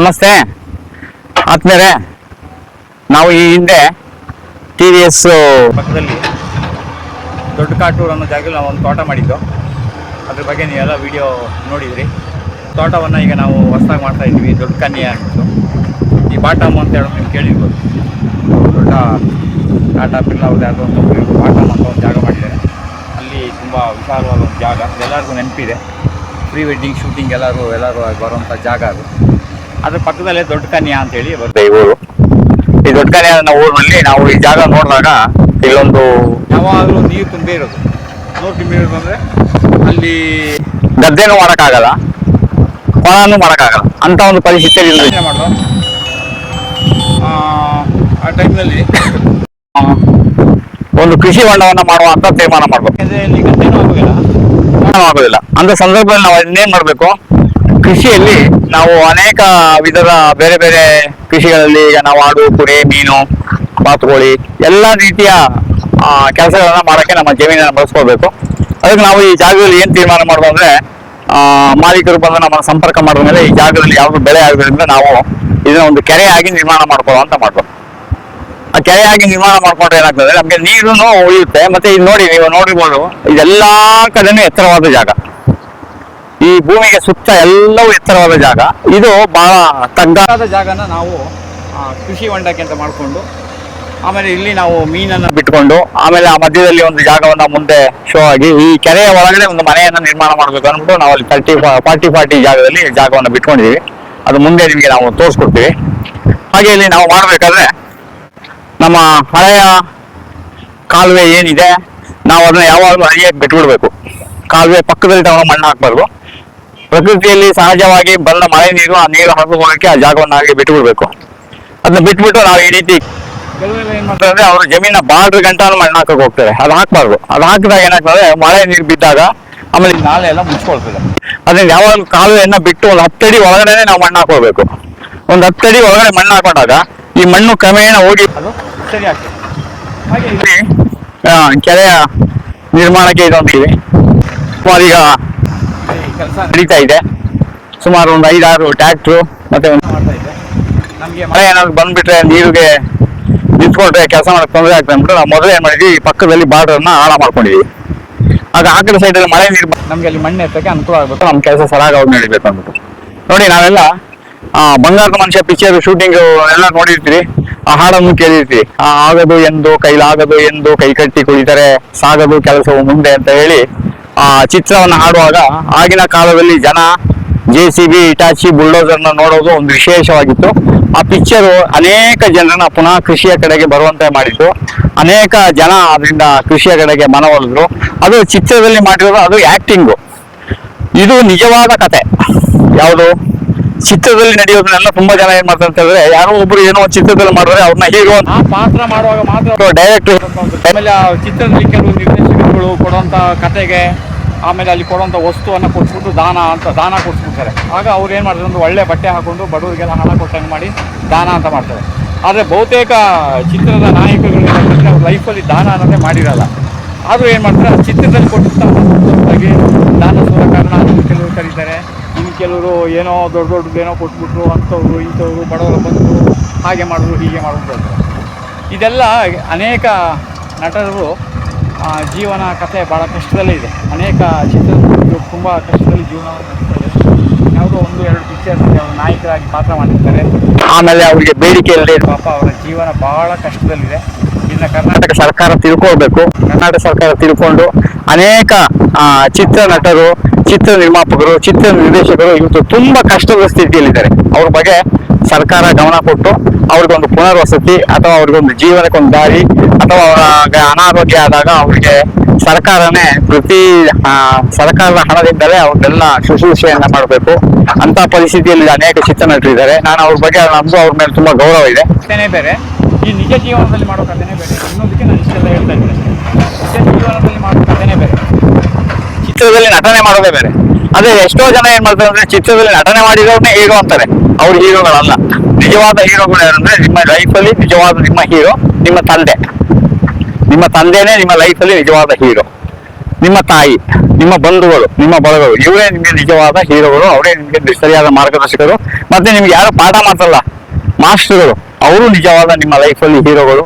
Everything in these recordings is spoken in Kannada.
ನಮಸ್ತೆ. ಆತ್ಮೇಲೆ ನಾವು ಈ ಹಿಂದೆ ಟಿ ವಿ ಎಸ್ ಪಕ್ಕದಲ್ಲಿ ದೊಡ್ಡ ಕಾಟೂರು ಅನ್ನೋ ಜಾಗದಲ್ಲಿ ನಾವು ಒಂದು ತೋಟ ಮಾಡಿದ್ದು. ಅದ್ರ ಬಗ್ಗೆ ನೀವೆಲ್ಲ ವಿಡಿಯೋ ನೋಡಿದ್ರಿ. ತೋಟವನ್ನು ಈಗ ನಾವು ಹೊಸದಾಗಿ ಮಾಡ್ತಾ ಇದ್ದೀವಿ, ದೊಡ್ಡ ಕನ್ಯೆ ಅಂದ್ಬಿಟ್ಟು ಈ ಬಾಟಮ್ ಅಂತ ಹೇಳೋದು ನೀವು ಕೇಳಿರ್ಬೋದು. ದೊಡ್ಡ ಟಾಟಾ ಪಿಲ್ಲ ಅವ್ರದ್ದು ಯಾವುದೋ ಒಂದು ಬಾಟಮ್ ಅಂತ ಒಂದು ಜಾಗ ಮಾಡಿದ್ದಾರೆ ಅಲ್ಲಿ ತುಂಬ ವಿಶಾಲವಾದ ಒಂದು ಜಾಗ. ಎಲ್ಲರಿಗೂ ನೆನಪಿದೆ. ಪ್ರೀ ವೆಡ್ಡಿಂಗ್, ಶೂಟಿಂಗ್ ಎಲ್ಲರೂ ಎಲ್ಲರೂ ಬರುವಂಥ ಜಾಗ ಅದು. ಅದ್ರ ಪಕ್ಕದಲ್ಲೇ ದೊಡ್ಡ ಕನ್ಯಾ ಅಂತೇಳಿ ಬರುತ್ತೆ. ಈ ಊರು. ಈ ದೊಡ್ಡ ಕನ್ಯಾ ಅನ್ನೋ ಊರಿನಲ್ಲಿ ನಾವು ಈ ಜಾಗ ನೋಡಿದಾಗ ಇಲ್ಲೊಂದು ಯಾವಾಗಲೂ ನೀರು ತುಂಬೇ ಇರೋದು. ನೂರು ತುಂಬಿ ಇರೋದು ಅಂದ್ರೆ ಅಲ್ಲಿ ಗದ್ದೆನೂ ಮಾಡೋಕ್ಕಾಗಲ್ಲ ಹೊಲನೂ ಮಾಡೋಕ್ಕಾಗಲ್ಲ ಅಂತ ಒಂದು ಪರಿಸ್ಥಿತಿ ಇಲ್ಲ ಮಾಡೋದು ಆ, ಟೈಮ್ನಲ್ಲಿ ಒಂದು ಕೃಷಿ ಹೊಂಡವನ್ನು ಮಾಡುವಂತ ತೀರ್ಮಾನ ಮಾಡ್ಬೇಕು. ಯಾಕಂದರೆ ಇಲ್ಲಿ ಗದ್ದೆನೂ ಆಗೋದಿಲ್ಲ. ತೀರ್ಮಾನ ಆಗೋದಿಲ್ಲ. ಅಂತ ಸಂದರ್ಭದಲ್ಲಿ ನಾವು ಇನ್ನೇನ್ ಮಾಡ್ಬೇಕು? ಕೃಷಿಯಲ್ಲಿ ನಾವು ಅನೇಕ ವಿಧದ ಬೇರೆ ಬೇರೆ ಕೃಷಿಗಳಲ್ಲಿ ಈಗ ನಾವು ಆಡು, ಕುರಿ, ಮೀನು, ಬಾತುಕೋಳಿ ಎಲ್ಲ ರೀತಿಯ ಕೆಲಸಗಳನ್ನ ಮಾಡೋಕ್ಕೆ ನಮ್ಮ ಜಮೀನನ್ನು ಬಳಸ್ಕೋಬೇಕು ಅದಕ್ಕೆ ನಾವು ಈ ಜಾಗದಲ್ಲಿ ಏನು ತೀರ್ಮಾನ ಮಾಡೋದು ಅಂದ್ರೆ ಮಾಲೀಕರು ಬಂದು ನಮ್ಮನ್ನು ಸಂಪರ್ಕ ಮಾಡಿದ ಮೇಲೆ ಈ ಜಾಗದಲ್ಲಿ ಯಾವುದು ಬೆಳೆ ಆಗೋದ್ರಿಂದ ನಾವು ಇದನ್ನ ಒಂದು ಕೆರೆಯಾಗಿ ನಿರ್ಮಾಣ ಮಾಡ್ಕೊಳ್ಳೋ ಅಂತ ಮಾಡ್ಬೋದು ಆ ಕೆರೆಯಾಗಿ ನಿರ್ಮಾಣ ಮಾಡ್ಕೊಂಡ್ರೆ ಏನಾಗ್ತದೆ, ನಮಗೆ ನೀರು ಉಳಿಯುತ್ತೆ. ಮತ್ತೆ ಇದು ನೋಡಿ, ನೀವು ನೋಡಿರ್ಬೋದು, ಇದೆಲ್ಲಾ ಕಡೆನೂ ಎತ್ತರವಾದ ಜಾಗ. ಈ ಭೂಮಿಗೆ ಸುತ್ತ ಎಲ್ಲವೂ ಎತ್ತರವಾದ ಜಾಗ. ಇದು ಬಹಳ ತಗ್ಗಾದ ಜಾಗನ ನಾವು ಕೃಷಿ ಹೊಂಡಕ್ಕೆ ಅಂತ ಮಾಡಿಕೊಂಡು, ಆಮೇಲೆ ಇಲ್ಲಿ ನಾವು ಮೀನನ್ನು ಬಿಟ್ಕೊಂಡು, ಆಮೇಲೆ ಆ ಮಧ್ಯದಲ್ಲಿ ಒಂದು ಜಾಗವನ್ನು ಮುಂದೆ ಶೋ ಆಗಿ, ಈ ಕೆರೆಯ ಒಳಗಡೆ ಒಂದು ಮನೆಯನ್ನು ನಿರ್ಮಾಣ ಮಾಡಬೇಕು ಅಂದ್ಬಿಟ್ಟು ನಾವು ಅಲ್ಲಿ ತರ್ಟಿ ಫಾರ್ಟಿ ಫಾರ್ಟಿ ಜಾಗದಲ್ಲಿ ಜಾಗವನ್ನು ಬಿಟ್ಕೊಂಡಿದ್ದೀವಿ ಅದು ಮುಂದೆ ನಿಮಗೆ ನಾವು ತೋರಿಸ್ಕೊಡ್ತೀವಿ. ಹಾಗೆ ಇಲ್ಲಿ ನಾವು ಮಾಡಬೇಕಾದ್ರೆ, ನಮ್ಮ ಹಳೆಯ ಕಾಲುವೆ ಏನಿದೆ, ನಾವು ಅದನ್ನ ಯಾವಾಗಲೂ ಹರಿಯಕ್ಕೆ ಬಿಟ್ಬಿಡ್ಬೇಕು. ಕಾಲುವೆ ಪಕ್ಕದಲ್ಲಿ ತಗೊಂಡು ಮಣ್ಣು ಹಾಕ್ಬಾರ್ದು. ಪ್ರಕೃತಿಯಲ್ಲಿ ಸಹಜವಾಗಿ ಬಂದ ಮಳೆ ನೀರು ಆ ನೀರು ಹರಿದು ಹೋಗಕ್ಕೆ ಆ ಜಾಗವನ್ನು ಹಾಗೆ ಬಿಟ್ಬಿಡ್ಬೇಕು ಅದನ್ನ ಬಿಟ್ಬಿಟ್ಟು ನಾವು ಈ ರೀತಿ ಏನು ಮಾಡ್ತಾರೆ ಅವರು ಜಮೀನ ಬಾರ್ಡ್ರ್ ಗಂಟಾನು ಮಣ್ಣು ಹಾಕಕ್ ಹೋಗ್ತಾರೆ. ಅದು ಹಾಕ್ಬಾರ್ದು. ಅದು ಹಾಕಿದಾಗ ಏನಾಗ್ತದೆ ಮಳೆ ನೀರು ಬಿದ್ದಾಗ ಆಮೇಲೆ ನಾಳೆ ಎಲ್ಲ ಮುಚ್ಕೊಳ್ತದೆ. ಅದನ್ನ ಯಾವ ಕಾಲುವೆಯನ್ನ ಬಿಟ್ಟು ಒಂದು ಹತ್ತಡಿ ಒಳಗಡೆನೆ ನಾವು ಮಣ್ಣು ಹಾಕೋಬೇಕು ಒಂದು ಹತ್ತಡಿ ಒಳಗಡೆ ಮಣ್ಣು ಹಾಕೊಂಡಾಗ ಈ ಮಣ್ಣು ಕ್ರಮೇಣ ಹೋಗಿ ಅದು ಸರಿ ಆಗ್ತದೆ ಹಾಗೆ ಇಲ್ಲಿ ಇಲ್ಲಿ, ಆ, ಕೆರೆಯ ನಿರ್ಮಾಣಕ್ಕೆ ಇದೊಂದಿದೆ ಸುಮಾರು ಈಗ ಕೆಲಸ ನಡೀತಾ ಇದೆ. ಸುಮಾರು ಒಂದು ಐದಾರು ಟ್ಯಾಕ್ಟ್ರು ಮತ್ತೆ ಒಂದು ಮಾಡ್ತಾ ನಮಗೆ ಮಳೆ ಏನಾದ್ರು ಬಂದ್ಬಿಟ್ರೆ ನೀರಿಗೆ ನಿಂತ್ಕೊಂಡ್ರೆ ಕೆಲಸ ಮಾಡಕ್ಕೆ ತೊಂದರೆ ಆಗ್ತದೆ ಅಂದ್ಬಿಟ್ಟು ನಾವು ಮೊದಲೇ ಏನು ಮಾಡಿದ್ವಿ ಈ ಪಕ್ಕದಲ್ಲಿ ಬಾರ್ಡರ್ನ ಹಾಳ ಮಾಡ್ಕೊಂಡಿದ್ವಿ. ಆಗ ಆ ಕಡೆ ಸೈಡಲ್ಲಿ ಮಳೆ ನೀರು ನಮಗೆ ಅಲ್ಲಿ ಮಣ್ಣು ಎತ್ತಕ್ಕೆ ಅನುಕೂಲ ಆಗಬೇಕು. ನಮ್ಮ ಕೆಲಸ ಸರಾಗ ಅವ್ರು ನಡಿಬೇಕು ಅಂದ್ಬಿಟ್ಟು. ನೋಡಿ ನಾವೆಲ್ಲ ಆ, ಬಂಗಾರದ ಮನುಷ್ಯ ಪಿಕ್ಚರ್ ಶೂಟಿಂಗ್ ಎಲ್ಲ ನೋಡಿರ್ತೀವಿ ಆ ಹಾಡನ್ನು ಕೇಳಿರ್ತೀವಿ ಆ, ಆಗದು ಎಂದು ಕೈಲಾಗದು ಎಂದು ಕೈ ಕಟ್ಟಿ ಕುಳಿತರೆ ಸಾಗದು ಕೆಲಸವು ಮುಂದೆ ಅಂತ ಹೇಳಿ ಚಿತ್ರವನ್ನು ಹಾಡುವಾಗ ಆಗಿನ ಕಾಲದಲ್ಲಿ ಜನ ಜೆ ಸಿ ಬಿ ಇಟಾಚಿ ಬುಲ್ಡೋಸರ್ನ ನೋಡೋದು ಒಂದು ವಿಶೇಷವಾಗಿತ್ತು. ಆ ಪಿಕ್ಚರು ಅನೇಕ ಜನರನ್ನ ಪುನಃ ಕೃಷಿಯ ಕಡೆಗೆ ಬರುವಂತೆ ಮಾಡಿತ್ತು. ಅನೇಕ ಜನ ಅದರಿಂದ ಕೃಷಿಯ ಕಡೆಗೆ ಮನವೊಲಿದ್ರು. ಅದು ಚಿತ್ರದಲ್ಲಿ ಮಾಡಿರೋದು ಅದು ಆ್ಯಕ್ಟಿಂಗು ಇದು ನಿಜವಾದ ಕತೆ. ಯಾವುದು? ಚಿತ್ರದಲ್ಲಿ ನಡೆಯೋದನ್ನೆಲ್ಲ ತುಂಬಾ ಜನ ಏನ್ ಮಾಡ್ತಾರೆ ಅಂತ ಹೇಳಿದ್ರೆ ಯಾರೋ ಒಬ್ರು ಏನೋ ಚಿತ್ರದಲ್ಲಿ ಮಾಡಿದ್ರೆ ಅವ್ರನ್ನ ಹೀರೋ ಆ ಪಾತ್ರ ಮಾಡುವಾಗ ಮಾತ್ರ ಡೈರೆಕ್ಟ್ ಆಮೇಲೆ ಆ ಚಿತ್ರದಲ್ಲಿ ಕೆಲವು ನಿರ್ದೇಶಕರುಗಳು ಕೊಡುವಂಥ ಕತೆಗೆ ಆಮೇಲೆ ಅಲ್ಲಿ ಕೊಡುವಂಥ ವಸ್ತುವನ್ನು ಕೊಟ್ಬಿಟ್ಟು ದಾನ ಅಂತ, ದಾನ ಕೊಡ್ಸ್ಬಿಡ್ತಾರೆ ಆಗ ಅವ್ರು ಏನು ಮಾಡ್ತಾರೆ, ಒಂದು ಒಳ್ಳೆ ಬಟ್ಟೆ ಹಾಕೊಂಡು ಬಡವರಿಗೆಲ್ಲ ಹಣ ಕೊಟ್ಟಂಗೆ ಮಾಡಿ ದಾನ ಅಂತ ಮಾಡ್ತಾರೆ. ಆದರೆ ಬಹುತೇಕ ಚಿತ್ರದ ನಾಯಕರುಗಳು ಅವ್ರ ಲೈಫಲ್ಲಿ ದಾನ ಅನ್ನೋದೇ ಮಾಡಿರಲ್ಲ. ಆದರೂ ಏನು ಮಾಡ್ತಾರೆ ಚಿತ್ರದಲ್ಲಿ ವಸ್ತುವಾಗಿ ದಾನ ಸೂರ ಕಾರಣ ಅಂತ ಕೆಲವರು ಕರೀತಾರೆ. ಇನ್ನು ಕೆಲವರು ಏನೋ ದೊಡ್ಡ ದೊಡ್ಡದು ಏನೋ ಕೊಟ್ಬಿಟ್ರು, ಅಂಥವ್ರು, ಇಂಥವ್ರು, ಬಡವರು ಬಂದರು ಹಾಗೆ ಮಾಡಿದ್ರು, ಹೀಗೆ ಮಾಡಿದ್ರು ಇದೆಲ್ಲ ಅನೇಕ ನಟರು ಜೀವನ ಕಥೆ ಭಾಳ ಕಷ್ಟದಲ್ಲೇ ಇದೆ ಅನೇಕ ಚಿತ್ರಗಳು ತುಂಬ ಕಷ್ಟದಲ್ಲಿ ಜೀವನವನ್ನು ಯಾವುದೋ ಒಂದು ಎರಡು ಪಿಕ್ಚರ್ನಲ್ಲಿ ಅವರು ನಾಯಕರಾಗಿ ಪಾತ್ರ ಮಾಡಿರ್ತಾರೆ ಆಮೇಲೆ ಅವರಿಗೆ ಬೇಡಿಕೆ ಇಲ್ಲದೆ ಪಾಪ ಅವರ ಜೀವನ ಬಹಳ ಕಷ್ಟದಲ್ಲಿದೆ. ಇನ್ನು ಕರ್ನಾಟಕ ಸರ್ಕಾರ ತಿಳ್ಕೊಳ್ಬೇಕು. ಕರ್ನಾಟಕ ಸರ್ಕಾರ ತಿಳ್ಕೊಂಡು ಅನೇಕ ಚಿತ್ರ ನಟರು, ಚಿತ್ರ ನಿರ್ಮಾಪಕರು, ಚಿತ್ರ ನಿರ್ದೇಶಕರು ಇವತ್ತು ತುಂಬ ಕಷ್ಟದ ಸ್ಥಿತಿಯಲ್ಲಿದ್ದಾರೆ. ಅವ್ರ ಬಗ್ಗೆ ಸರ್ಕಾರ ಗಮನ ಕೊಟ್ಟು ಅವ್ರಿಗೊಂದು ಪುನರ್ವಸತಿ ಅಥವಾ ಅವ್ರಿಗೊಂದು ಜೀವನಕ್ಕೊಂದು ದಾರಿ ಅಥವಾ ಅವರ ಅನಾರೋಗ್ಯ ಆದಾಗ ಅವ್ರಿಗೆ ಸರ್ಕಾರನೇ ಪ್ರತಿ ಸರ್ಕಾರದ ಹಣದಿಂದಲೇ ಅವ್ರನ್ನೆಲ್ಲ ಶುಶ್ರೂಷೆಯನ್ನ ಮಾಡಬೇಕು. ಅಂತ ಪರಿಸ್ಥಿತಿಯಲ್ಲಿ ಅನೇಕ ಚಿತ್ರ ನಟರಿದ್ದಾರೆ ನಾನು ಅವ್ರ ಬಗ್ಗೆ ನಮ್ದು ಅವ್ರ ಮೇಲೆ ತುಂಬಾ ಗೌರವ ಇದೆ. ಬೇರೆ. ಈ ನಿಜ ಜೀವನದಲ್ಲಿ ಮಾಡೋ ಕಥೆನೇ ಬೇರೆ. ಇನ್ನೊಂದಕ್ಕೆ ನಾನು ಇಷ್ಟೆಲ್ಲ ಹೇಳ್ತಾ ಇದ್ದೀನಿ. ನಿಜ ಜೀವನದಲ್ಲಿ ಮಾಡೋ ಕಥೆನೇ ಬೇರೆ. ಚಿತ್ರದಲ್ಲಿ ನಟನೆ ಮಾಡೋದೇ ಬೇರೆ. ಅದೇ ಎಷ್ಟೋ ಜನ ಏನ್ ಮಾಡ್ತಾರೆ ಅಂದ್ರೆ ಚಿತ್ರದಲ್ಲಿ ನಟನೆ ಮಾಡಿರೋರ್ನೇ ಹೀರೋ ಅಂತಾರೆ. ಅವ್ರು ಹೀರೋಗಳಲ್ಲ. ನಿಜವಾದ ಹೀರೋಗಳು ಯಾರಂದ್ರೆ ನಿಮ್ಮ ಲೈಫಲ್ಲಿ ನಿಜವಾದ ನಿಮ್ಮ ಹೀರೋ ನಿಮ್ಮ ತಂದೆ. ನಿಮ್ಮ ತಂದೆನೇ ನಿಮ್ಮ ಲೈಫಲ್ಲಿ ನಿಜವಾದ ಹೀರೋ ನಿಮ್ಮ ತಾಯಿ, ನಿಮ್ಮ ಬಂಧುಗಳು, ನಿಮ್ಮ ಬಳಗಗಳು ಇವರೇ ನಿಮಗೆ ನಿಜವಾದ ಹೀರೋಗಳು, ಅವರೇ ನಿಮಗೆ ಸರಿಯಾದ ಮಾರ್ಗದರ್ಶಕರು. ಮತ್ತೆ ನಿಮ್ಗೆ ಯಾರು ಪಾಠ ಮಾಡ್ತಲ್ಲ ಮಾಸ್ಟರ್ಗಳು, ಅವರು ನಿಜವಾದ ನಿಮ್ಮ ಲೈಫಲ್ಲಿ ಹೀರೋಗಳು.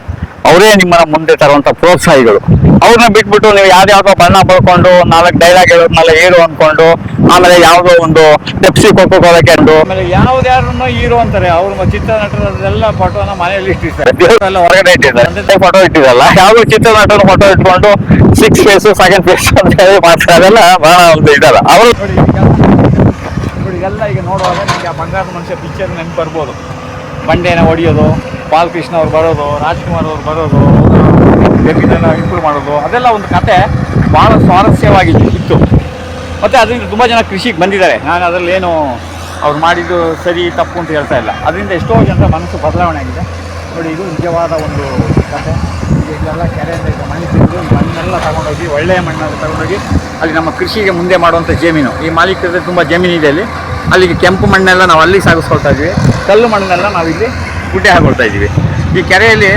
ಅವರೇ ನಿಮ್ಮನ್ನ ಮುಂದೆ ತರುವಂತ ಪ್ರೋತ್ಸಾಹಿಗಳು. ಅವ್ರನ್ನ ಬಿಟ್ಬಿಟ್ಟು ನೀವು ಯಾವ್ದಾವ್ದೋ ಬಣ್ಣ ಬಳ್ಕೊಂಡು ನಾಲ್ಕು ಡೈಲಾಗ್ ಹೇಳೋದ್ನೆಲ್ಲ ಹೇಳು ಅನ್ಕೊಂಡು ಆಮೇಲೆ ಯಾವುದೋ ಒಂದು ಪೆಪ್ಸಿ ಕೊಕ್ಕೋ ಕೋಲಕ್ಕೆ ಆಮೇಲೆ ಯಾವ್ದ್ಯಾರನ್ನೋ ಹೀರೋ ಅಂತಾರೆ ಅವ್ರ ಚಿತ್ರ ನಟರದೆಲ್ಲ ಫೋಟೋನ ಮನೆಯಲ್ಲಿ ಇಟ್ಟಿರ್ತಾರೆ. ದೇವರೆಲ್ಲ ಹೊರಗಡೆ ಇಟ್ಟಿದ್ದಾರೆ. ಫೋಟೋ ಇಟ್ಟಿರಲ್ಲ ಯಾವ್ದು ಚಿತ್ರ ನಟನ ಫೋಟೋ ಇಟ್ಕೊಂಡು ಸಿಕ್ಸ್ ಫೇಸು ಸೆಕೆಂಡ್ ಫೇಸ್ ಅಂತ ಹೇಳಿ ಮಾಡ್ತಾರೆ. ಅದೆಲ್ಲ ಬಹಳ ಒಂದು ಇದಲ್ಲ. ಅವರು ನೋಡಿ ಈಗ ನೋಡುವಾಗ ನಿಮಗೆ ಆ ಬಂಗಾರದ ಮನುಷ್ಯ ಪಿಕ್ಚರ್ ನೆನಪು ಬರ್ಬೋದು. ಬಂಡೆನ ಹೊಡಿಯೋದು ಬಾಲಕೃಷ್ಣ ಅವ್ರು ಬರೋದು, ರಾಜ್ಕುಮಾರ್ ಅವ್ರು ಬರೋದು ಡೆಬ್ಯೂಟನ್ನ ಇಂಪ್ರೂವ್ ಮಾಡೋದು, ಅದೆಲ್ಲ ಒಂದು ಕತೆ ಭಾಳ ಸ್ವಾರಸ್ಯವಾಗಿ ಇತ್ತು. ಮತ್ತು ಅದರಿಂದ ತುಂಬ ಜನ ಕೃಷಿಗೆ ಬಂದಿದ್ದಾರೆ. ನಾನು ಅದರಲ್ಲಿ ಏನು ಅವ್ರು ಮಾಡಿದ್ದು ಸರಿ, ತಪ್ಪು ಅಂತ ಹೇಳ್ತಾ ಇಲ್ಲ. ಅದರಿಂದ ಎಷ್ಟೋ ಜನರ ಮನಸ್ಸು ಬದಲಾವಣೆ ಆಗಿದೆ. ನೋಡಿ, ಇದು ನಿಜವಾದ ಒಂದು ಕತೆ. ಇದೆಲ್ಲ ಕೆರೆಯಿಂದ ಈಗ ಮಣ್ಣು ಈ ಮಣ್ಣೆಲ್ಲ ತಗೊಂಡೋಗಿ, ಒಳ್ಳೆಯ ಮಣ್ಣನ್ನು ತಗೊಂಡೋಗಿ, ಅಲ್ಲಿ ನಮ್ಮ ಕೃಷಿಗೆ ಮುಂದೆ ಮಾಡುವಂಥ ಜಮೀನು. ಈ ಮಾಲೀಕರದ್ದು ತುಂಬ ಜಮೀನು ಇದೆ ಅಲ್ಲಿ. ಅಲ್ಲಿಗೆ ಕೆಂಪು ಮಣ್ಣೆಲ್ಲ ನಾವು ಅಲ್ಲಿ ಸಾಗಿಸ್ಕೊಳ್ತಾ ಇದ್ದೀವಿ ಕಲ್ಲು ಮಣ್ಣನ್ನೆಲ್ಲ ನಾವಿಲ್ಲಿ ಇಲ್ಲಿ ಗುಡ್ಡೆ ಹಾಕೊಳ್ತಾ ಇದ್ದೀವಿ ಈ ಕೆರೆಯಲ್ಲಿ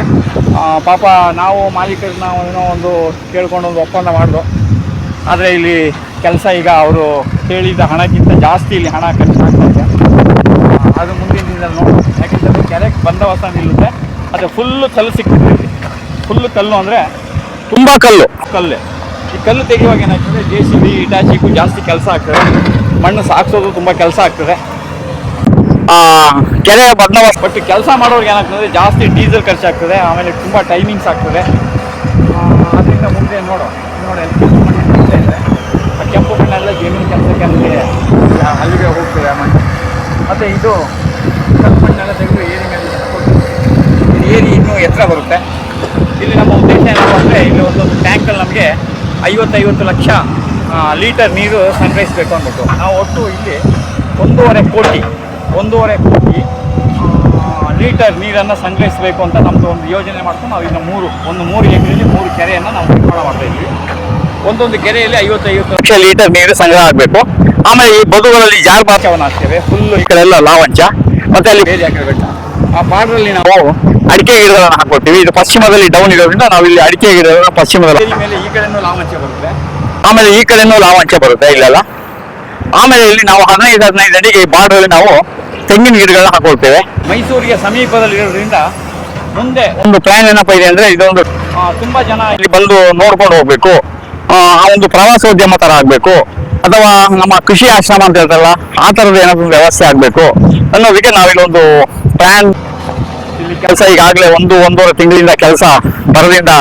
ಪಾಪ ನಾವು ಮಾಲೀಕರನ್ನ ಏನೋ ಒಂದು ಕೇಳ್ಕೊಂಡು ಒಂದು ಒಪ್ಪಂದ ಮಾಡಿದ್ರು ಆದರೆ ಇಲ್ಲಿ ಕೆಲಸ ಈಗ ಅವರು ಹೇಳಿದ ಹಣಕ್ಕಿಂತ ಜಾಸ್ತಿ ಇಲ್ಲಿ ಹಣ ಖರ್ಚಾಗ್ತಾ ಇದೆ. ಅದು ಮುಂದಿನ ದಿನದಲ್ಲಿ ನೋಡೋಣ. ಯಾಕೆಂತಂದರೆ ಕೆರೆಗೆ ಬಂದವಸ ನಿಲ್ಲುತ್ತೆ. ಅದು ಫುಲ್ಲು ಕಲ್ಲು ಸಿಗ್ತದೆ ಇಲ್ಲಿ. ಫುಲ್ಲು ಕಲ್ಲು ಅಂದರೆ ತುಂಬ ಕಲ್ಲು. ಕಲ್ಲೇ. ಈ ಕಲ್ಲು ತೆಗೆಯುವಾಗ ಏನಾಗ್ತದೆ? ಜೆ ಸಿ ಬಿ ಇಟಾಚಿಗೂ ಜಾಸ್ತಿ ಕೆಲಸ ಆಗ್ತದೆ. ಮಣ್ಣು ಸಾಕ್ಸೋದು ತುಂಬ ಕೆಲಸ ಆಗ್ತದೆ. ಆ ಕೆರೆ ಬದಲಾವಣೆ ಬಟ್ ಕೆಲಸ ಮಾಡೋರಿಗೆ ಏನಾಗ್ತದೆ ಜಾಸ್ತಿ ಡೀಸೆಲ್ ಖರ್ಚಾಗ್ತದೆ ಆಮೇಲೆ ತುಂಬ ಟೈಮಿಂಗ್ಸ್ ಆಗ್ತದೆ. ಅದರಿಂದ ಮುಂದೆ ನೋಡೋ ನೋಡಿ ಅಲ್ಲಿ ಆ ಕೆಂಪು ಮಣ್ಣೆಲ್ಲ ಜಮೀನು ಕೆಲಸಕ್ಕೆ ಅಲ್ಲಿಗೆ ಆ, ಅಲ್ಲಿಗೆ ಹೋಗ್ತದೆ ಆ ಮಣ್ಣು. ಮತ್ತು ಇದು ಕಪ್ಪು ಮಣ್ಣೆಲ್ಲ ತೆಗೆದು ಏರಿ ಮೇಲೆ ಏರಿ ಇನ್ನೂ ಎತ್ತರ ಬರುತ್ತೆ. ಇಲ್ಲಿ ನಮ್ಮ ಉದ್ದೇಶ ಏನಪ್ಪ ಅಂದರೆ ಇಲ್ಲಿ ಒಂದೊಂದು ಟ್ಯಾಂಕಲ್ಲಿ ನಮಗೆ ಐವತ್ತೈವತ್ತು ಲಕ್ಷ ಲೀಟರ್ ನೀರು ಸಂಗ್ರಹಿಸಬೇಕು ಅಂದ್ಬಿಟ್ಟು ನಾವು ಒಟ್ಟು ಇಲ್ಲಿ ಒಂದೂವರೆ ಕೋಟಿ ಒಂದೂವರೆ ಕೋಟಿ ಲೀಟರ್ ನೀರನ್ನು ಸಂಗ್ರಹಿಸಬೇಕು ಅಂತ ನಮ್ಮದು ಒಂದು ಯೋಜನೆ ಮಾಡ್ಕೊಂಡು ನಾವು ಇನ್ನು ಮೂರು, ಒಂದು ಮೂರು ಎಕರೆಯಲ್ಲಿ ಮೂರು ಕೆರೆಯನ್ನು ನಾವು ನಿರ್ಮಾಣ ಮಾಡ್ತಾ ಇದ್ವಿ. ಒಂದೊಂದು ಕೆರೆಯಲ್ಲಿ ಐವತ್ತೈವತ್ತು ಲಕ್ಷ ಲೀಟರ್ ನೀರು ಸಂಗ್ರಹ ಆಗಬೇಕು. ಆಮೇಲೆ ಈ ಬದುಗಳಲ್ಲಿ ಜಾರ್ ಬಾಚವನ್ನು ಹಾಕ್ತೇವೆ ಫುಲ್ಲು ಈ ಕಡೆ ಎಲ್ಲ ಲಾವಂಚ ಮತ್ತೆ ಅಲ್ಲಿ ಬೇರೆ ಆ ಪಾಡ್ರಲ್ಲಿ ನಾವು ನಾವು ಅಡಿಕೆ ಗಿಡಗಳನ್ನು ಹಾಕೊಳ್ತೀವಿ ಇದು ಪಶ್ಚಿಮದಲ್ಲಿ ಡೌನ್ ಇರೋದ್ರಿಂದ ನಾವು ಇಲ್ಲಿ ಅಡಿಕೆ ಗಿಡಗಳನ್ನು ಪಶ್ಚಿಮದಲ್ಲಿ ಮೇಲೆ ಈ ಕಡೆನೂ ಲಾವಂಚ ಬರುತ್ತೆ. ಆಮೇಲೆ ಈ ಕಡೆನೂ ಲಾಭಾಂಶ ಬರುತ್ತೆ ಇಲ್ಲೆಲ್ಲ. ಆಮೇಲೆ ಇಲ್ಲಿ ನಾವು ಹದಿನೈದು ಹದಿನೈದು ಅಡಿಗೆ ಈ ಬಾರ್ಡರ್ ನಾವು ತೆಂಗಿನ ಗಿಡಗಳನ್ನ ಹಾಕೊಳ್ತೇವೆ. ಮೈಸೂರಿಗೆ ಸಮೀಪದಲ್ಲಿರೋದ್ರಿಂದ ಮುಂದೆ ಒಂದು ಪ್ಲಾನ್ ಏನಪ್ಪ ಇದೆ ಅಂದ್ರೆ ಇದೊಂದು ತುಂಬಾ ಜನ ಇಲ್ಲಿ ಬಂದು ನೋಡ್ಕೊಂಡು ಹೋಗ್ಬೇಕು. ಆ ಒಂದು ಪ್ರವಾಸೋದ್ಯಮ ತರ ಆಗ್ಬೇಕು. ಅಥವಾ ನಮ್ಮ ಕೃಷಿ ಆಶ್ರಮ ಅಂತ ಹೇಳ್ತಾರಲ್ಲ ಆ ತರದ ಏನಾದ್ರು ವ್ಯವಸ್ಥೆ ಆಗ್ಬೇಕು. ಅನ್ನೋದಕ್ಕೆ ನಾವಿಲ್ಲೊಂದು ಪ್ಲಾನ್ ಇಲ್ಲಿ ಕೆಲಸ ಈಗಾಗಲೇ ಒಂದು ಒಂದೂವರೆ ತಿಂಗಳಿಂದ ಕೆಲಸ ಬರದಿಂದ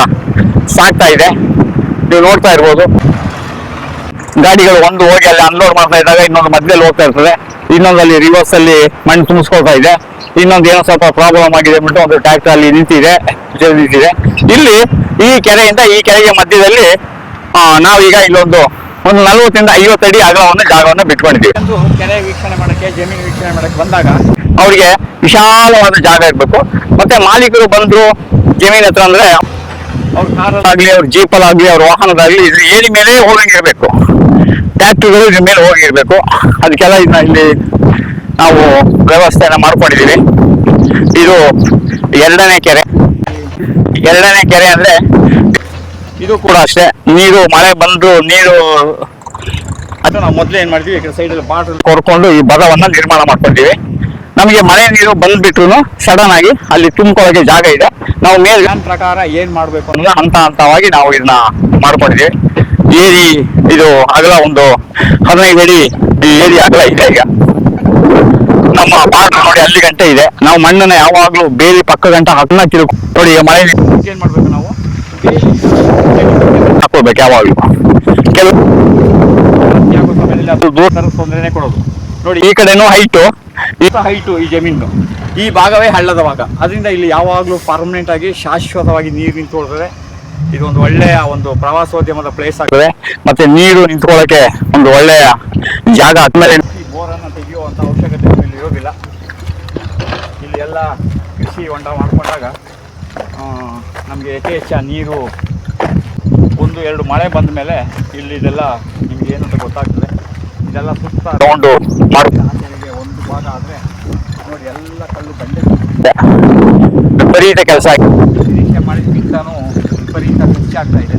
ಸಾಗ್ತಾ ಇದೆ. ನೀವು ನೋಡ್ತಾ ಇರ್ಬೋದು. ಗಾಡಿಗಳು ಒಂದು ಹೋಗಿ ಅಲ್ಲಿ ಅನ್ಲೋಡ್ ಮಾಡ್ತಾ ಇದ್ದಾಗ ಇನ್ನೊಂದು ಮಧ್ಯದಲ್ಲಿ ಹೋಗ್ತಾ ಇರ್ತದೆ. ಇನ್ನೊಂದಲ್ಲಿ ರಿವರ್ಸ್ ಅಲ್ಲಿ ಮಣ್ಣು ತುಂಬಿಸ್ಕೊಳ್ತಾ ಇದೆ. ಇನ್ನೊಂದು ಏನೋ ಸ್ವಲ್ಪ ಪ್ರಾಬ್ಲಮ್ ಆಗಿದೆ ಬಿಟ್ಟು ಒಂದು ಟ್ರ್ಯಾಕ್ಟರ್ ಅಲ್ಲಿ ನಿಂತಿದೆ ನಿಂತಿದೆ. ಇಲ್ಲಿ ಈ ಕೆರೆಯಿಂದ ಈ ಕೆರೆಗೆ ಮಧ್ಯದಲ್ಲಿ ಆ, ನಾವೀಗ ಇಲ್ಲೊಂದು ಒಂದು ನಲವತ್ತರಿಂದ ಐವತ್ತು ಅಡಿ ಅಗಲವನ್ನು ಜಾಗವನ್ನು ಬಿಟ್ಕೊಂಡಿದ್ದೀವಿ. ಕೆರೆ ವೀಕ್ಷಣೆ ಮಾಡಕ್ಕೆ ಜಮೀನು ವೀಕ್ಷಣೆ ಮಾಡಕ್ಕೆ ಬಂದಾಗ ಅವರಿಗೆ ವಿಶಾಲವಾದ ಜಾಗ ಇರಬೇಕು. ಮತ್ತೆ ಮಾಲೀಕರು ಬಂದ್ರು ಜಮೀನ್ ಹತ್ರ ಅಂದ್ರೆ ಅವ್ರ ಕಾರಲ್ಲಾಗಲಿ ಅವ್ರ ಜೀಪಲ್ಲಾಗ್ಲಿ ಅವ್ರ ವಾಹನದಾಗ್ಲಿ ಇದ್ರ ಏರಿ ಮೇಲೆ ಹೋಗಂಗಿರ್ಬೇಕು ಟ್ಯಾಕ್ಟ್ರಿಗಳು ಇದ್ರ ಮೇಲೆ ಹೋಗಿರ್ಬೇಕು ಅದಕ್ಕೆಲ್ಲ ಇದನ್ನ ಇಲ್ಲಿ ನಾವು ವ್ಯವಸ್ಥೆಯನ್ನ ಮಾಡ್ಕೊಂಡಿದೀವಿ. ಇದು ಎರಡನೇ ಕೆರೆ. ಎರಡನೇ ಕೆರೆ ಅಂದ್ರೆ ಇದು ಕೂಡ ಅಷ್ಟೇ. ನೀರು, ಮಳೆ ಬಂದು ನೀರು ಅದು ನಾವು ಮೊದಲೇ ಏನು ಮಾಡ್ತೀವಿ ಸೈಡಲ್ಲಿ ಬಾಟಲ್ ಕೊರ್ಕೊಂಡು ಈ ಭಾಗವನ್ನ ನಿರ್ಮಾಣ ಮಾಡ್ಕೊಂಡಿವಿ ನಮಗೆ ಮಳೆ ನೀರು ಬಂದ್ಬಿಟ್ರು ಸಡನ್ ಆಗಿ ಅಲ್ಲಿ ತುಂಬಿಕೊಳ್ಳೋಕೆ ಜಾಗ ಇದೆ. ನಾವು ಮೇಲ್ ಪ್ರಕಾರ ಏನು ಮಾಡಬೇಕು ಅನ್ನೋದು ಹಂತ ಹಂತವಾಗಿ ನಾವು ಇದನ್ನ ಮಾಡ್ಕೊಂಡಿದ್ದೀವಿ. ಏರಿ ಇದು ಅಗಲ ಒಂದು ಹದಿನೈದು ಅಡಿ ಏರಿ ಅಗಲ ಇದೆ ಈಗ. ನಮ್ಮ ಬಾರ್ಡರ್ ನೋಡಿ ಅಲ್ಲಿ ಗಂಟೆ ಇದೆ. ನಾವು ಮಣ್ಣನ್ನ ಯಾವಾಗಲೂ ಬೇಲಿ ಪಕ್ಕ ಗಂಟೆ ಹದಿನಾಲ್ಕು ನೋಡಿ ಮಳೆ ನೀರು ಮಾಡ್ಬೇಕು ಮಾಡಬೇಕು ನಾವು? ಬೇಲಿ ಯಾವಾಗಲೂ ಕೆಲವು ಅದು ದೂರ ತೊಂದರೆನೇ ಕೊಡೋದು. ನೋಡಿ ಈ ಕಡೆನೂ ಹೈಟು ಈ ಹೈಟು ಈ ಜಮೀನು. ಈ ಭಾಗವೇ ಹಳ್ಳದ ಭಾಗ. ಅದರಿಂದ ಇಲ್ಲಿ ಯಾವಾಗಲೂ ಪರ್ಮನೆಂಟ್ ಆಗಿ ಶಾಶ್ವತವಾಗಿ ನೀರು ನಿಂತ್ಕೊಳ್ತದೆ. ಇದೊಂದು ಒಂದು ಒಳ್ಳೆಯ ಒಂದು ಪ್ರವಾಸೋದ್ಯಮದ ಪ್ಲೇಸ್ ಆಗ್ತದೆ ಮತ್ತೆ ನೀರು ನಿಂತ್ಕೊಳ್ಳೋಕೆ ಒಂದು ಒಳ್ಳೆಯ ಜಾಗ. ಆದ್ಮೇಲೆ ಬೋರನ್ನು ತೆಗೆಯುವಂಥ ಅವಶ್ಯಕತೆ ಇಲ್ಲಿ ಇರೋದಿಲ್ಲ. ಇಲ್ಲಿ ಎಲ್ಲ ಕೃಷಿ ಹೊಂಡ ಮಾಡಿಕೊಂಡಾಗ ನಮಗೆ ಯಥೇಚ್ಛ ನೀರು ಒಂದು ಎರಡು ಮಳೆ ಬಂದ ಮೇಲೆ ಇಲ್ಲಿ ಇದೆಲ್ಲ ನಿಮ್ಗೆ ಏನಂತ ಗೊತ್ತಾಗ್ತದೆ. ಇದೆಲ್ಲ ಸುತ್ತ ತಗೊಂಡು ಒಂದು ಭಾಗ ಆದರೆ ನೋಡಿ ಎಲ್ಲ ಕಲ್ಲು ಬಂಡೆ ವಿಪರೀತ ಕೆಲಸ ನಿರೀಕ್ಷೆ ಮಾಡಿದ್ದಕ್ಕಿಂತನೂ ವಿಪರೀತ ಹೆಚ್ಚಾಗ್ತಾ ಇದೆ.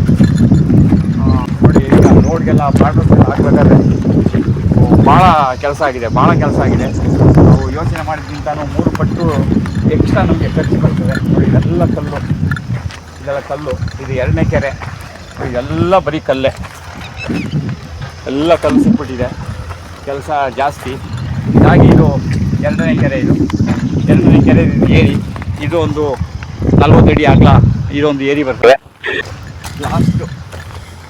ಆ, ನೋಡಿ ಈಗ ರೋಡ್ಗೆಲ್ಲ ಬಾರ್ಡರ್ಸ್ ಎಲ್ಲ ಹಾಕ್ಬೇಕಾದ್ರೆ ಭಾಳ ಕೆಲಸ ಆಗಿದೆ ಭಾಳ ಕೆಲಸ ಆಗಿದೆ. ನಾವು ಯೋಚನೆ ಮಾಡಿದ್ಕಿಂತನೂ ಮೂರು ಪಟ್ಟು ಎಕ್ಸ್ಟ್ರಾ ನಮಗೆ ಖರ್ಚು ಬರ್ತದೆ. ನೋಡಿ ಇದೆಲ್ಲ ಕಲ್ಲು ಇದೆಲ್ಲ ಕಲ್ಲು ಇದು ಎರಡನೇ ಕೆರೆ. ಇದೆಲ್ಲ ಬರೀ ಕಲ್ಲೇ. ಎಲ್ಲ ಕಲ್ಲು ಸಿಕ್ಬಿಟ್ಟಿದೆ ಕೆಲಸ ಜಾಸ್ತಿ. ಇದಾಗಿ ಇದು ಎರಡನೇ ಕೆರೆ ಇದು. ಎರಡನೇ ಕೆರೆ ಏರಿ ಇದು ಒಂದು ನಲ್ವತ್ತು ಅಡಿ ಆಗಲ ಇದೊಂದು ಏರಿ ಬರ್ತದೆ. ಲಾಸ್ಟು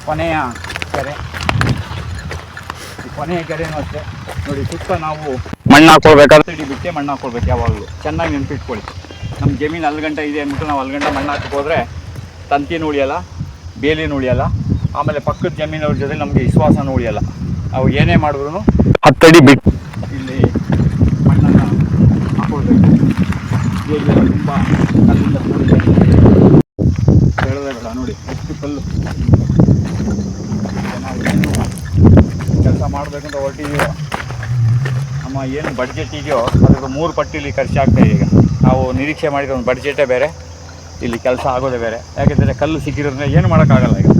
ಕೊನೆಯ ಕೆರೆ. ಕೊನೆಯ ಕೆರೆನೂ ಅಷ್ಟೇ. ನೋಡಿ ಸುತ್ತ ನಾವು ಮಣ್ಣು ಹಾಕೊಳ್ಬೇಕಾದ್ರೆ ಇಡೀ ಅಡಿ ಬಿಟ್ಟೆ ಮಣ್ಣು ಹಾಕ್ಕೊಳ್ಬೇಕು ಯಾವಾಗಲೂ. ಚೆನ್ನಾಗಿ ನೆನಪಿಟ್ಕೊಳ್ಳಿ. ನಮ್ಮ ಜಮೀನು ಅಲ್ಗಂಟ ಇದೆ ಅಂದ್ಬಿಟ್ಟು ನಾವು ಅಲ್ಗಂಟ ಮಣ್ಣು ಹಾಕಕ್ಕೆ ಹೋದರೆ ತಂತಿನೂ ಉಳಿಯಲ್ಲ ಬೇಲಿನೂ ಉಳಿಯಲ್ಲ ಆಮೇಲೆ ಪಕ್ಕದ ಜಮೀನವ್ರ ಜೊತೆ ನಮಗೆ ವಿಶ್ವಾಸನೂ ಉಳಿಯಲ್ಲ ಅವು ಏನೇ ಮಾಡಿದ್ರು ಹತ್ತಡಿ ಬಿಟ್ಟು ಇಲ್ಲಿ ಮಣ್ಣನ್ನು ಹಾಕೊಳ್ಬೇಕು ತುಂಬ ಅಲ್ಲಿಂದ ಹೇಳೋದೇ ಬೇಡ ನೋಡಿ ಎಷ್ಟು ಕಲ್ಲು. ಕೆಲಸ ಮಾಡಬೇಕಂತ ಹೊರಟಿದೀವೋ. ನಮ್ಮ ಏನು ಬಡ್ಜೆಟ್ ಇದೆಯೋ ಅದಕ್ಕೆ ಮೂರು ಪಟ್ಟಿಲಿ ಖರ್ಚಾಗ್ತಾಯಿದೆ ಈಗ. ನಾವು ನಿರೀಕ್ಷೆ ಮಾಡಿದ ಒಂದು ಬಡ್ಜೆಟೇ ಬೇರೆ. ಇಲ್ಲಿ ಕೆಲಸ ಆಗೋದೇ ಬೇರೆ. ಯಾಕೆಂದರೆ ಕಲ್ಲು ಸಿಕ್ಕಿರೋದ್ರಿಂದ ಏನು ಮಾಡೋಕ್ಕಾಗಲ್ಲ ಈಗ.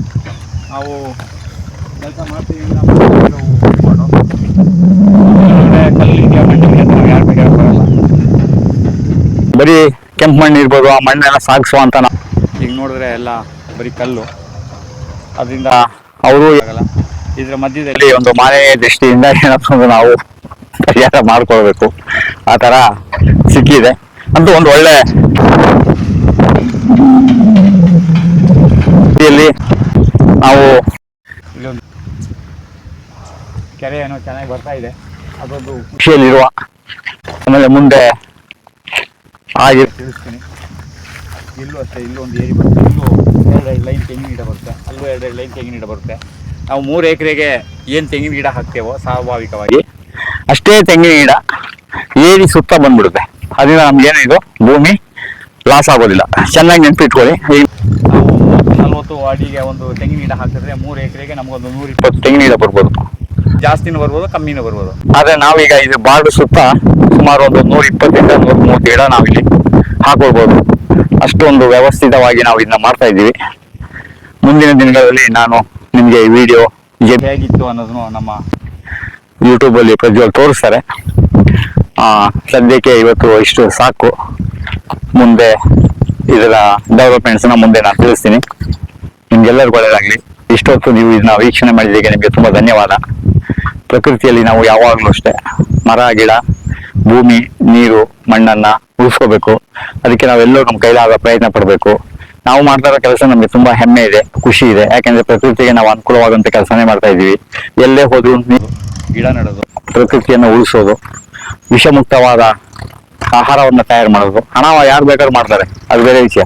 ನಾವು ಕೆಲಸ ಮಾಡ್ತೀವಿ ಕಲ್ಲು ಇದೆಯಾ ಮಣ್ಣು ಇದೆಯಾ ನಾವು ಯಾರು ಬೇಕು ಬರಲ್ಲ ಬರೀ ಕೆಂಪು ಮಣ್ಣು ಇರ್ಬೋದು ಆ ಮಣ್ಣೆಲ್ಲ ಸಾಗಿಸುವ ಅಂತ ನಾವು. ಈಗ ನೋಡಿದ್ರೆ ಎಲ್ಲ ಬರೀ ಕಲ್ಲು. ಅದರಿಂದ ಅವರು ಆಗಲ್ಲ. ಇದರ ಮಧ್ಯದಲ್ಲಿ ಒಂದು ಮಾನೆ ದೃಷ್ಟಿಯಿಂದ ಏನಪ್ಪ ಅಂದ್ರೆ ನಾವು ಪರಿಹಾರ ಮಾಡ್ಕೊಳ್ಬೇಕು. ಆ ಥರ ಸಿಕ್ಕಿದೆ. ಅಂತೂ ಒಂದು ಒಳ್ಳೆ ರೀತಿಯಲ್ಲಿ ನಾವು ಇಲ್ಲೊಂದು ಕೆರೆ ಏನೋ ಚೆನ್ನಾಗಿ ಬರ್ತಾ ಇದೆ. ಅದೊಂದು ಖುಷಿಯಲ್ಲಿರುವ ಆಮೇಲೆ ಮುಂದೆ ಹಾಗೆ ತಿಳಿಸ್ತೀನಿ. ಇಲ್ಲೂ ಅಷ್ಟೇ ಇಲ್ಲೂ ಒಂದು ಏರಿ ಬರುತ್ತೆ. ಇಲ್ಲೂ ಎರಡೆರಡು ಲೈನ್ ತೆಂಗಿನ ಗಿಡ ಬರುತ್ತೆ. ಅಲ್ಲೂ ಎರಡೆರಡು ಲೈನ್ ತೆಂಗಿನ ಗಿಡ ಬರುತ್ತೆ. ನಾವು ಮೂರು ಎಕರೆಗೆ ಏನು ತೆಂಗಿನ ಗಿಡ ಹಾಕ್ತೇವೋ ಸ್ವಾಭಾವಿಕವಾಗಿ. ಅಷ್ಟೇ ತೆಂಗಿನ ಗಿಡ ಏರಿ ಸುತ್ತ ಬಂದ್ಬಿಡುತ್ತೆ. ಅದರಿಂದ ನಮ್ಗೇನಿದು ಭೂಮಿ ಲಾಸ್ ಆಗೋದಿಲ್ಲ. ಚೆನ್ನಾಗಿ ನೆನಪಿಟ್ಕೊಳ್ಳಿ. ನಾವು ಮೂವತ್ತು ನಲ್ವತ್ತು ಅಡಿಗೆ ಒಂದು ತೆಂಗಿನ ಗಿಡ ಹಾಕಿದ್ರೆ ಮೂರು ಎಕರೆಗೆ ನಮಗೊಂದು ನೂರ ಇಪ್ಪತ್ತು ಇಪ್ಪತ್ತು ತೆಂಗಿನ ಗಿಡ ಬರ್ಬೋದು. ಜಾಸ್ತಿನೂ ಬರ್ಬೋದು ಕಮ್ಮಿನೂ ಬರ್ಬೋದು. ಆದ್ರೆ ನಾವೀಗ ಇದು ಬಾರ್ಡ್ ಸುತ್ತ ಸುಮಾರು ಒಂದು ನೂರ ಇಪ್ಪತ್ತರಿಂದ ನೂರ ಮೂವತ್ತು ಗಿಡ ನಾವಿಲ್ಲಿ ಹಾಕೊಳ್ಬೋದು. ಅಷ್ಟೊಂದು ವ್ಯವಸ್ಥಿತವಾಗಿ ನಾವು ಇದನ್ನ ಮಾಡ್ತಾ ಇದ್ದೀವಿ. ಮುಂದಿನ ದಿನಗಳಲ್ಲಿ ನಾನು ನಿಮಗೆ ಈ ವಿಡಿಯೋ ಹೇಗಿತ್ತು ಅನ್ನೋದನ್ನು ನಮ್ಮ ಯೂಟ್ಯೂಬಲ್ಲಿ ಪ್ರಜ್ವಲ್ ತೋರಿಸ್ತಾರೆ. ಆ, ಸದ್ಯಕ್ಕೆ ಇವತ್ತು ಇಷ್ಟು ಸಾಕು. ಮುಂದೆ ಇದರ ಡೆವಲಪ್ಮೆಂಟ್ಸ್ನ ಮುಂದೆ ನಾನು ತಿಳಿಸ್ತೀನಿ. ನಿಮ್ಗೆಲ್ಲರಿಗೂ ಒಳ್ಳೆಯದಾಗಲಿ. ಇಷ್ಟೊತ್ತು ನೀವು ಇದನ್ನ ವೀಕ್ಷಣೆ ಮಾಡಿದ್ದಕ್ಕೆ ನಿಮಗೆ ತುಂಬ ಧನ್ಯವಾದ. ಪ್ರಕೃತಿಯಲ್ಲಿ ನಾವು ಯಾವಾಗಲೂ ಅಷ್ಟೇ. ಮರ, ಗಿಡ, ಭೂಮಿ, ನೀರು, ಮಣ್ಣನ್ನ ಉಳಿಸ್ಕೋಬೇಕು. ಅದಕ್ಕೆ ನಾವೆಲ್ಲರೂ ನಮ್ಮ ಕೈಲಾದ ಪ್ರಯತ್ನ ಪಡಬೇಕು. ನಾವು ಮಾಡ್ತಾ ಇರೋ ಕೆಲಸ ನಮಗೆ ತುಂಬಾ ಹೆಮ್ಮೆ ಇದೆ, ಖುಷಿ ಇದೆ. ಯಾಕೆಂದ್ರೆ ಪ್ರಕೃತಿಗೆ ನಾವು ಅನುಕೂಲವಾದಂತ ಕೆಲಸನೇ ಮಾಡ್ತಾ ಇದೀವಿ ಎಲ್ಲೇ ಹೋದ್ರು ಗಿಡ ನೆಡೋದು, ಪ್ರಕೃತಿಯನ್ನು ಉಳಿಸೋದು, ವಿಷಮುಕ್ತವಾದ ಆಹಾರವನ್ನು ತಯಾರು ಮಾಡೋದು. ಹಣ ಯಾರು ಬೇಕಾದ್ರೂ ಮಾಡ್ತಾರೆ, ಅದು ಬೇರೆ ವಿಷಯ.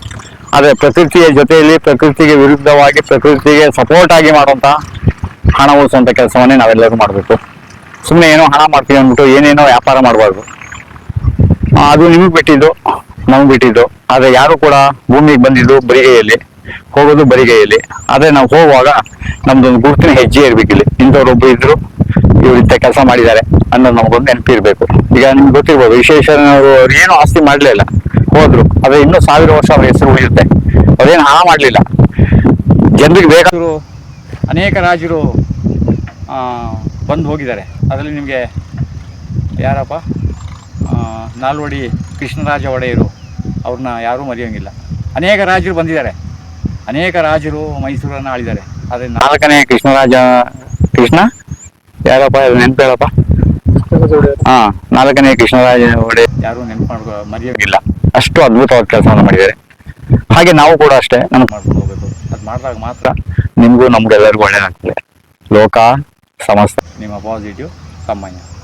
ಆದರೆ ಪ್ರಕೃತಿಯ ಜೊತೆಯಲ್ಲಿ ಪ್ರಕೃತಿಗೆ ವಿರುದ್ಧವಾಗಿ ಪ್ರಕೃತಿಗೆ ಸಪೋರ್ಟ್ ಆಗಿ ಮಾಡುವಂತ ಹಣ ಉಳಿಸುವಂತ ಕೆಲಸವನ್ನೇ ನಾವೆಲ್ಲರೂ ಮಾಡಬೇಕು. ಸುಮ್ಮನೆ ಏನೋ ಹಣ ಮಾಡ್ತೀವಿ ಅಂದ್ಬಿಟ್ಟು ಏನೇನೋ ವ್ಯಾಪಾರ ಮಾಡಬಾರ್ದು. ಅದು ನಿಮಗೆ ಬಿಟ್ಟಿದ್ದು, ನಮ್ಗೆ ಬಿಟ್ಟಿದ್ದು. ಆದರೆ ಯಾರು ಕೂಡ ಭೂಮಿಗೆ ಬಂದಿದ್ದು ಬರಿಗೈಯಲ್ಲಿ, ಹೋಗೋದು ಬರಿಗೈಯಲ್ಲಿ. ಆದರೆ ನಾವು ಹೋಗುವಾಗ ನಮ್ದೊಂದು ಗುರುತಿನ ಹೆಜ್ಜೆ ಇರ್ಬೇಕಿಲ್ಲಿ ಇಂಥವ್ರೊಬ್ರು ಇದ್ರು, ಇವ್ರು ಇಂಥ ಕೆಲಸ ಮಾಡಿದ್ದಾರೆ ಅನ್ನೋದು ನಮಗೊಂದು ನೆನಪಿರ್ಬೇಕು. ಈಗ ನಿಮ್ಗೆ ಗೊತ್ತಿರ್ಬೋದು ಅವ್ರು ಏನು ಆಸ್ತಿ ಮಾಡಲಿಲ್ಲ ಹೋದ್ರು. ಆದರೆ ಇನ್ನೂ ಸಾವಿರ ವರ್ಷ ಅವ್ರ ಹೆಸರು ಉಳಿಯುತ್ತೆ. ಅದೇನು ಹಣ ಮಾಡಲಿಲ್ಲ. ಜನರಿಗೆ ಬೇಕಾದ ರಾಜರು ಅನೇಕ ರಾಜರು ಬಂದು ಹೋಗಿದ್ದಾರೆ. ಅದರಲ್ಲಿ ನಿಮಗೆ ಯಾರಪ್ಪ? ನಾಲ್ವಡಿ ಕೃಷ್ಣರಾಜ ಒಡೆಯರು. ಅವ್ರನ್ನ ಯಾರೂ ಮರೆಯೋಂಗಿಲ್ಲ. ಅನೇಕ ರಾಜರು ಬಂದಿದ್ದಾರೆ. ಅನೇಕ ರಾಜರು ಮೈಸೂರನ್ನು ಆಳಿದ್ದಾರೆ. ಆದರೆ ನಾಲ್ಕನೇ ಕೃಷ್ಣರಾಜ, ಕೃಷ್ಣ? ಯಾರಪ್ಪ? ನೆನಪು ಹೇಳಪ್ಪ? ಹಾಂ, ನಾಲ್ಕನೇ ಕೃಷ್ಣರಾಜ ಒಡೆ ಯಾರೂ ನೆನಪು ಮಾಡ್ಕೊ, ಮರೆಯೋಂಗಿಲ್ಲ. ಅಷ್ಟು ಅದ್ಭುತವಾದ ಕೆಲಸವನ್ನು ಮಾಡಿದ್ದಾರೆ. ಹಾಗೆ ನಾವು ಕೂಡ ಅಷ್ಟೇ ನಾನು ಮಾಡ್ಕೊಂಡು ಹೋಗಬೇಕು. ಅದು ಮಾಡಿದಾಗ ಮಾತ್ರ ನಿಮಗೂ ನಮ್ಗೆಲ್ಲರಿಗೂ ಒಳ್ಳೇದಾಗ್ತದೆ. ಲೋಕ ಸಮಸ್ತ. ನಿಮ್ಮ ಪಾಸಿಟಿವ್ ಸಾಮಾನ್ಯ.